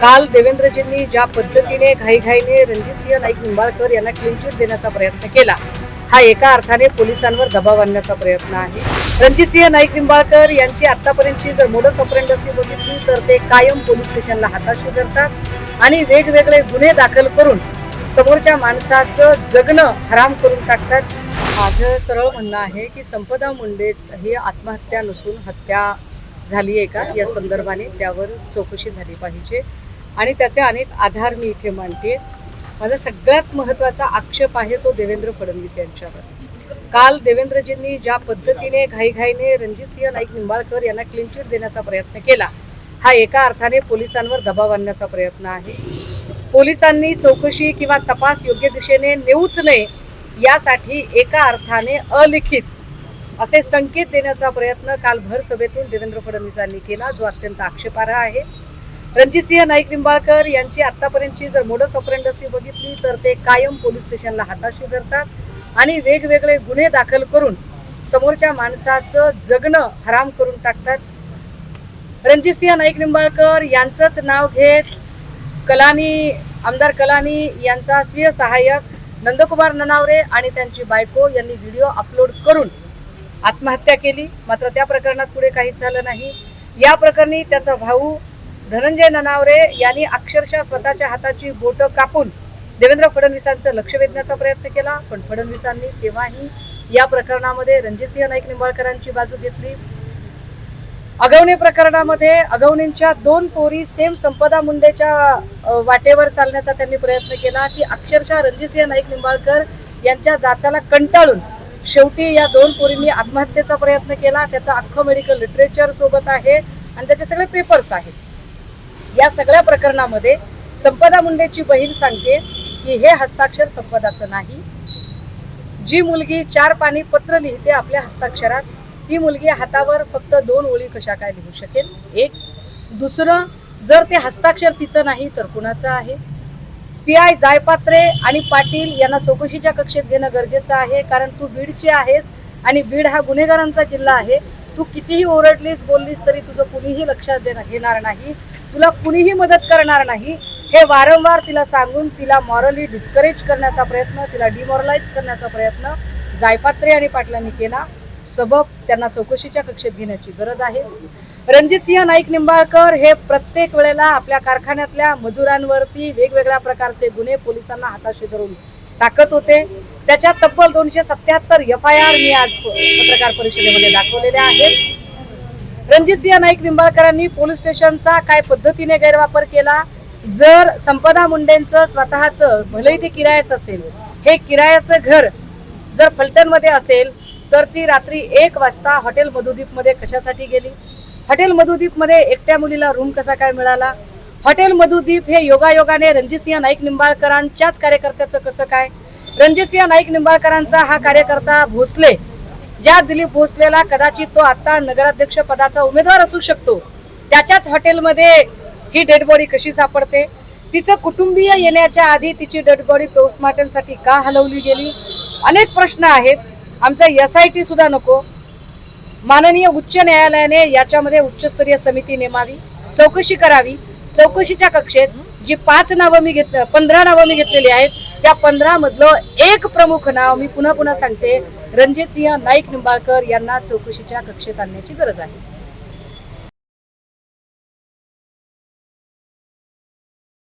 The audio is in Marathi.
काल देवेंद्रजींनी ज्या पद्धतीने घाईघाईने रणजितसिंह नाईक निंबाळकर यांना क्लिनचिट देण्याचा प्रयत्न केला हा एका अर्थाने पोलिसांवर दबाव आणण्याचा प्रयत्न आहे. रणजितसिंह नाईक निंबाळकर यांची आतापर्यंतची जर मोडस ऑपरेंडसी बघितली तर ते कायम पोलीस स्टेशनला हाताशी धरतात आणि वेगवेगळे गुन्हे दाखल करून समोरच्या माणसाचं जगणं हराम करून टाकतात. माझं सरळ म्हणणं आहे की संपदा मुंडे ही आत्महत्या नसून हत्या झाली आहे का? या संदर्भाने त्यावर चौकशी झाली पाहिजे. आणि त्याचे अनेक आधार मी इथे मांडते. माझा सगळ्यात महत्त्वाचा आक्षेप आहे तो देवेंद्र फडणवीस यांच्यावर. काल देवेंद्रजींनी ज्या पद्धतीने घाईघाईने रणजितसिंह नाईक निंबाळकर यांना क्लीन चिट देण्याचा प्रयत्न केला हा एका अर्थाने पोलिसांवर दबाव आणण्याचा प्रयत्न आहे. पोलिसांनी चौकशी किंवा तपास योग्य दिशेने नेऊच नये यासाठी एका अर्थाने अलिखित असे संकेत देण्याचा प्रयत्न काल भर सभेतून देवेंद्र फडणवीसांनी केला जो अत्यंत आक्षेपार्ह आहे. रणजितसिंह नाईक निंबाळकर यांची आतापर्यंतची जर मोडस ऑपरेंडसी बघितली तर ते कायम पोलीस स्टेशनला हाताशी धरतात आणि वेगवेगळे गुन्हे दाखल करून समोरच्या माणसाचं जगणं हराम करून टाकतात. रणजितसिंह नाईक निंबाळकर यांचंच नाव घेत कलानी आमदार कलानी यांचा स्वीय सहाय्यक नंदकुमार ननावरे आणि त्यांची बायको यांनी व्हिडिओ अपलोड करून आत्महत्या केली. मात्र त्या प्रकरणात पुढे काहीच झालं नाही. या प्रकरणी त्याचा भाऊ धनंजय ननावरे यांनी अक्षरशः स्वतःच्या हाताची बोटं कापून देवेंद्र फडणवीसांचं लक्ष वेधण्याचा प्रयत्न केला. पण फडणवीसांनी तेव्हाही या प्रकरणामध्ये रणजितसिंह नाईक निंबाळकरांची बाजू घेतली. अगवणे प्रकरणामध्ये अगवणींच्या दोन पोरी सेम संपदा मुंडेच्या वाटेवर चालण्याचा त्यांनी प्रयत्न केला की अक्षरशः रणजितसिंह नाईक निंबाळकर यांच्या जाचाला कंटाळून शेवटी या दोन पोरींनी आत्महत्येचा प्रयत्न केला. त्याचं अख्खं मेडिकल लिटरेचर सोबत आहे आणि त्याचे सगळे पेपर्स आहेत. या सगळ्या प्रकरणामध्ये संपदा मुंडेची बहीण सांगते की हे हस्ताक्षर संपदाचं नाही. जी मुलगी चार पाणी पत्र लिहिते आपल्या हस्ताक्षरात ती मुलगी हातावर फक्त दोन ओळी कशा काय लिहू शकेल? एक. दुसरं जर ते हस्ताक्षर तिचं नाही तर कुणाचं आहे? पी आय जायपात्रे आणि पाटील यांना चौकशीच्या कक्षेत घेणं गरजेचं आहे कारण तू बीडची आहेस आणि बीड हा गुन्हेगारांचा जिल्हा आहे. तू कितीही ओरडलीस बोललीस तरी तुझं कुणीही लक्षात देणं घेणार नाही. तुला कुणीही मदत करणार नाही. हे वारंवार तिला सांगून तिला मॉरली डिस्करेज करण्याचा प्रयत्न तिला डिमॉरलाइज करण्याचा प्रयत्न जायपात्रे आणि पाटलांनी केला. सबब त्यांना चौकशीच्या कक्षेत घेण्याची गरज आहे. रणजितसिंह नाईक निंबाळकर हे प्रत्येक वेळेला आपल्या कारखान्यातल्या मजुरांवरती वेगवेगळ्या प्रकारचे गुन्हे पोलिसांना हाताशी धरून टाकत होते. त्याच्या तब्बल दोनशे सत्याहत्तर एफ आय आर मी आज पत्रकार परिषदेमध्ये दाखवलेले आहेत. रणजितसिंह नाईक निंबाळकरांनी पोलीस स्टेशनचा काय पद्धतीने गैरवापर केला? जर संपदा मुंडेंचं स्वतःचं भलेही ते किरायाचं असेल हे किरायाचं घर जर फलटणमध्ये असेल तर ती रात्री एक वाजता हॉटेल मधुदीपमध्ये कशासाठी गेली? हॉटेल मधुदीपमध्ये एकट्या मुलीला रूम कसा काय मिळाला? हॉटेल मधुदीप हे योगायोगाने रणजितसिंह नाईक निंबाळकरांच्याच कार्यकर्त्याचं कसं काय? रणजितसिंह नाईक निंबाळकरांचा हा कार्यकर्ता भोसले ज्या दिलीप भोसलेला कदाचित तो आता नगराध्यक्ष पदाचा उमेदवार असू शकतो त्याच्याच हॉटेलमध्ये ही डेड बॉडी कशी सापडते? तिचं कुटुंबीय येण्याच्या आधी तिची डेड बॉडी पोस्टमार्टमसाठी का हलवली गेली? अनेक प्रश्न आहेत. आमचा एस आय टी सुद्धा नको. माननीय उच्च न्यायालयाने याच्यामध्ये उच्चस्तरीय समिती नेमावी चौकशी करावी. चौकशीच्या कक्षेत जी पाच नावं मी घेत पंधरा नावं मी घेतलेली आहेत त्या पंधरा मधलं एक प्रमुख नाव मी पुन्हा पुन्हा सांगते रणजित सिंह नाईक निंबाळकर यांना चौकशीच्या कक्षेत आणण्याची गरज आहे.